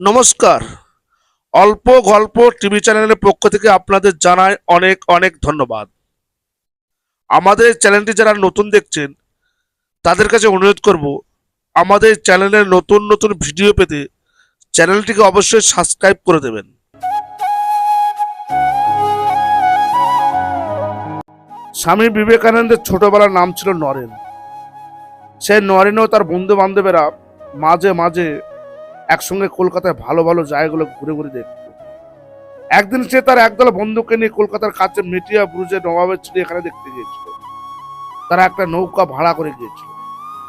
নমস্কার। অল্প গল্প টিভি চ্যানেলের পক্ষ থেকে আপনাদের জানাই অনেক অনেক ধন্যবাদ। আমাদের চ্যানেলটি যারা নতুন দেখছেন, তাদের কাছে অনুরোধ করব, আমাদের চ্যানেলের নতুন নতুন ভিডিও পেতে চ্যানেলটিকে অবশ্যই সাবস্ক্রাইব করে দেবেন। স্বামী বিবেকানন্দের ছোটবেলার নাম ছিল নরেন। সে নরেন ও তার বন্ধু বান্ধবেরা মাঝে মাঝে একসঙ্গে কলকাতায় ভালো ভালো জায়গাগুলো ঘুরে ঘুরে দেখত একদিন সে তার একদল বন্ধুকে নিয়ে কলকাতার কাছে মেটিয়া, ব্রুজে, নবাবের চিড়িয়াখানা দেখতে গিয়েছিল। তারা একটা নৌকা ভাড়া করে গিয়েছিল।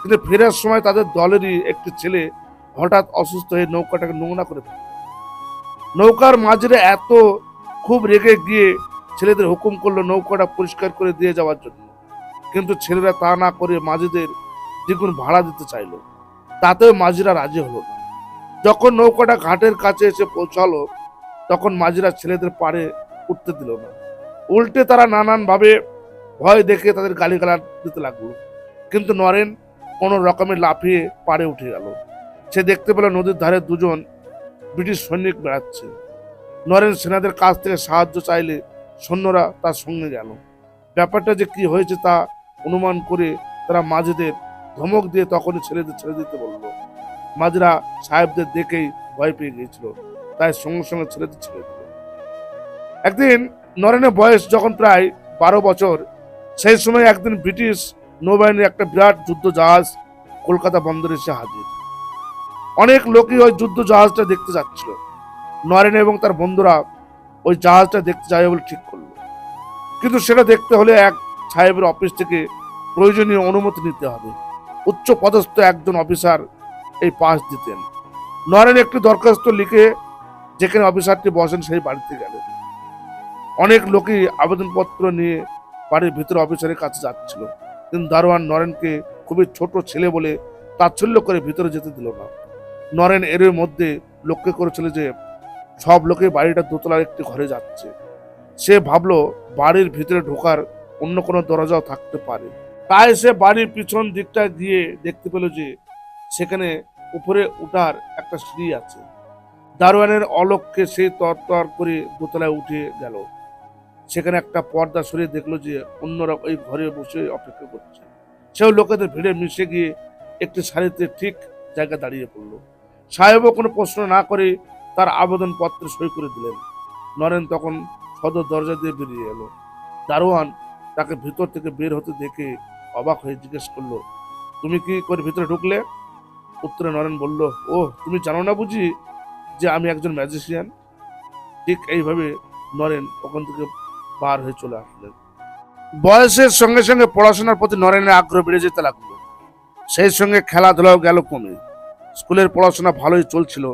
কিন্তু ফেরার সময় তাদের দলেরই একটি ছেলে হঠাৎ অসুস্থ হয়ে নৌকাটাকে নোংরা করে ফেলে নৌকার মাঝিরে এত খুব রেগে গিয়ে ছেলেদের হুকুম করল নৌকাটা পরিষ্কার করে দিয়ে যাওয়ার জন্য। কিন্তু ছেলেরা তা না করে মাঝিদের দ্বিগুণ ভাড়া দিতে চাইলো। তাতেও মাঝিরা রাজি হলো না। যখন নৌকাটা ঘাটের কাছে এসে পৌঁছালো, তখন মাঝিরা ছেলেদের পাড়ে উঠতে দিল না। উল্টে তারা নানান ভাবে ভয় দেখে তাদের গালিগালাজ দিতে লাগল। কিন্তু নরেন কোনো রকমে লাফিয়ে পাড়ে উঠে গেল। সে দেখতে পেল নদীর ধারে দুজন ব্রিটিশ সৈনিক বেড়াচ্ছে। নরেন সেনাদের কাছ থেকে সাহায্য চাইলে সৈন্যরা তার সঙ্গে গেল। ব্যাপারটা যে কি হয়েছে তা অনুমান করে তারা মাঝেদের ধমক দিয়ে তখনই ছেলেদের ছেড়ে দিতে বলল। মাঝরা সাহেবদের দেখেই ভয় পেয়ে গিয়েছিল। তাই সঙ্গে সঙ্গে ছেড়ে দিল। একদিন নরেনের বয়স যখন প্রায় বারো বছর, সেই সময় একদিন ব্রিটিশ নৌবাহিনীর একটা বিরাট যুদ্ধ জাহাজ কলকাতা বন্দরে এসে হাজির। অনেক লোকই ওই যুদ্ধ জাহাজটা দেখতে যাচ্ছিল। নরেন এবং তার বন্ধুরা ওই জাহাজটা দেখতে যাবে বলে ঠিক করল। কিন্তু সেটা দেখতে হলে এক সাহেবের অফিস থেকে প্রয়োজনীয় অনুমতি নিতে হবে। উচ্চ পদস্থ একজন অফিসার এই পাস দিতেন। নরেন একটি দরখাস্ত লিখে যেখানে অফিসারটি বসেন সেই বাড়িতে গেলেন। অনেক লোকই আবেদনপত্র নিয়ে বাড়ির ভিতরে অফিসারের কাছে যাচ্ছিল। কিন্তু দারোয়ান নরেনকে খুবই ছোট ছেলে বলে তাচ্ছল্য করে ভিতরে যেতে দিল না। নরেন এর মধ্যে লক্ষ্য করেছিল যে সব লোকে বাড়িটা দোতলার একটি ঘরে যাচ্ছে। সে ভাবলো বাড়ির ভিতরে ঢোকার অন্য কোনো দরজাও থাকতে পারে। তাই সে বাড়ির পিছন দিকটা গিয়ে দেখতে পেল যে সেখানে উপরে উঠার একটা সিঁড়ি আছে। দারোয়ানের অলক্ষ্যে সে তর করে দোতলায় উঠে গেল। সেখানে একটা পর্দা সরিয়ে দেখল যে অন্যরা ওই ঘরে বসে অপেক্ষা করছে। সেও লোকেদের ভিড়ে মিশে গিয়ে একটি সারিতে ঠিক জায়গা দাঁড়িয়ে পড়ল। সাহেবও কোনো প্রশ্ন না করে তার আবেদনপত্রে সই করে দিলেন। নরেন তখন সদর দরজা দিয়ে বেরিয়ে এলো। দারোয়ান তাকে ভিতর থেকে বের হতে দেখে অবাক হয়ে জিজ্ঞেস করল, তুমি কি করে ভিতরে ঢুকলে? উত্তরে নরেন বলল ও তুমি জানো না বুঝি যে আমি একজন ম্যাজিশিয়ান ঠিক এইভাবে নরেন ওখান থেকে বার হয়ে চলে আসলেন। বয়সের সঙ্গে সঙ্গে পড়াশোনার প্রতি নরেনের আগ্রহ বেড়ে যেতে লাগল। সেই সঙ্গে খেলাধুলাও গেল কমে। স্কুলের পড়াশোনা ভালোই চলছিল,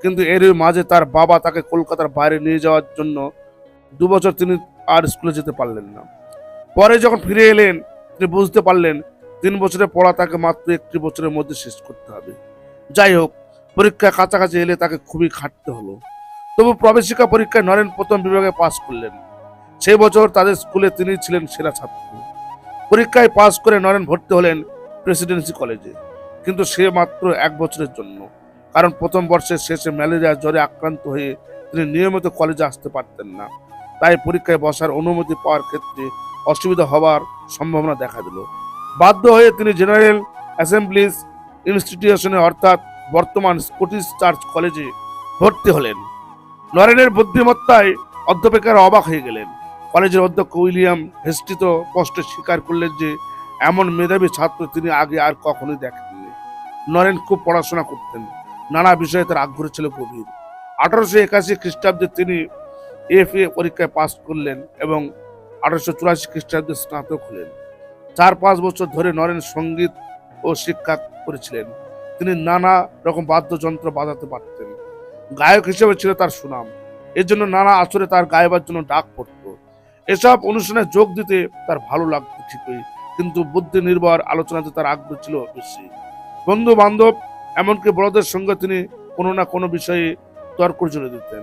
কিন্তু এর মাঝে তার বাবা তাকে কলকাতার বাইরে নিয়ে যাওয়ার জন্য দু বছর তিনি আর স্কুলে যেতে পারলেন না। পরে যখন ফিরে এলেন, তিনি বুঝতে পারলেন তিন বছরে পড়া তাকে মাত্র একটি বছরের মধ্যে শেষ করতে হবে। যাই হোক পরীক্ষা কাছাকাছি এলে তাকে খুবই খাটতে হলো। তবু প্রবেশিকা পরীক্ষায় নরেন প্রথম বিভাগে পাশ করলেন। সেই বছর তাদের স্কুলে তিনি ছিলেন সেরা ছাত্র। পরীক্ষায় পাশ করে নরেন ভর্তি হলেন প্রেসিডেন্সি কলেজে। কিন্তু সে মাত্র এক বছরের জন্য, কারণ প্রথম বর্ষের শেষে ম্যালেরিয়া জ্বরে আক্রান্ত হয়ে তিনি নিয়মিত কলেজে আসতে পারতেন না। তাই পরীক্ষায় বসার অনুমতি পাওয়ার ক্ষেত্রে অসুবিধা হওয়ার সম্ভাবনা দেখা দিল। বাধ্য হয়ে তিনি জেনারেল অ্যাসেম্বলিজ ইনস্টিটিউশনে, অর্থাৎ বর্তমান স্কটিশ চার্চ কলেজে ভর্তি হলেন। নরেনের বুদ্ধিমত্তায় অধ্যাপকেরা অবাক হয়ে গেলেন। কলেজের অধ্যক্ষ উইলিয়াম হেস্টিত স্পষ্ট স্বীকার করলেন যে, এমন মেধাবী ছাত্র তিনি আগে আর কখনোই দেখেননি। নরেন খুব পড়াশোনা করতেন। নানা বিষয়ে তার আগ্রহ ছিল গভীর। আঠারোশো একাশি খ্রিস্টাব্দে তিনি এফ এ পরীক্ষায় পাস করলেন এবং আঠারোশো চুরাশি খ্রিস্টাব্দে স্নাতক হলেন। চার পাঁচ বছর ধরে নরেন সংগীত ও শিক্ষা করেছিলেন। তিনি নানা রকম বাদ্যযন্ত্র বাজাতে পারতেন। গায়ক হিসেবে ছিল তার সুনাম। এর জন্য নানা আসরে তার গাইবার জন্য ডাক পড়ত। এসব অনুষ্ঠানে যোগ দিতে তার ভালো লাগতো ঠিকই, কিন্তু বুদ্ধি নির্ভর আলোচনাতে তার আগ্রহ ছিল বেশি। বন্ধু বান্ধব এমনকি বড়দের সঙ্গে তিনি কোনো না কোনো বিষয়ে তর্ক জুড়ে দিতেন।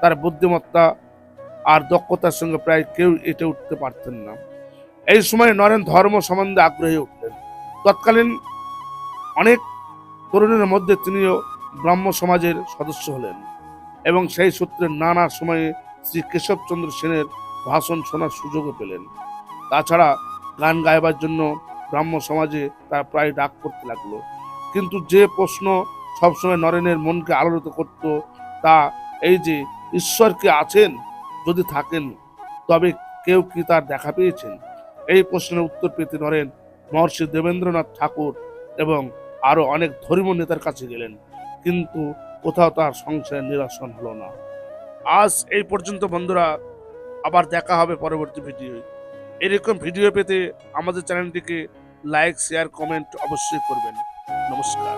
তার বুদ্ধিমত্তা আর দক্ষতার সঙ্গে প্রায় কেউ এটে উঠতে পারতেন না। এই সময় নরেন ধর্ম সম্বন্ধে আগ্রহী উঠলেন। তৎকালীন অনেক তরুণের মধ্যে তিনিও ব্রাহ্ম সমাজের সদস্য হলেন এবং সেই সূত্রে নানা সময়ে শ্রী কেশবচন্দ্র সেনের ভাষণ শোনার সুযোগও পেলেন। তাছাড়া গান গাইবার জন্য ব্রাহ্ম সমাজে তার প্রায় ডাক করতে লাগল। কিন্তু যে প্রশ্ন সবসময় নরেনের মনকে আলোড়িত করত তা এই যে, ঈশ্বর কি আছেন? যদি থাকেন, তবে কেউ কি তার দেখা পেয়েছেন? এই প্রশ্নের উত্তর পেতে নরেন মহর্ষি দেবেন্দ্রনাথ ঠাকুর এবং আরও অনেক ধর্মীয় নেতার কাছে গেলেন। কিন্তু কোথাও তার সংশয়ের নিরসন হলো না। আজ এই পর্যন্ত বন্ধুরা, আবার দেখা হবে পরবর্তী ভিডিও এরকম ভিডিও পেতে আমাদের চ্যানেলটিকে লাইক, শেয়ার, কমেন্ট অবশ্যই করবেন। নমস্কার।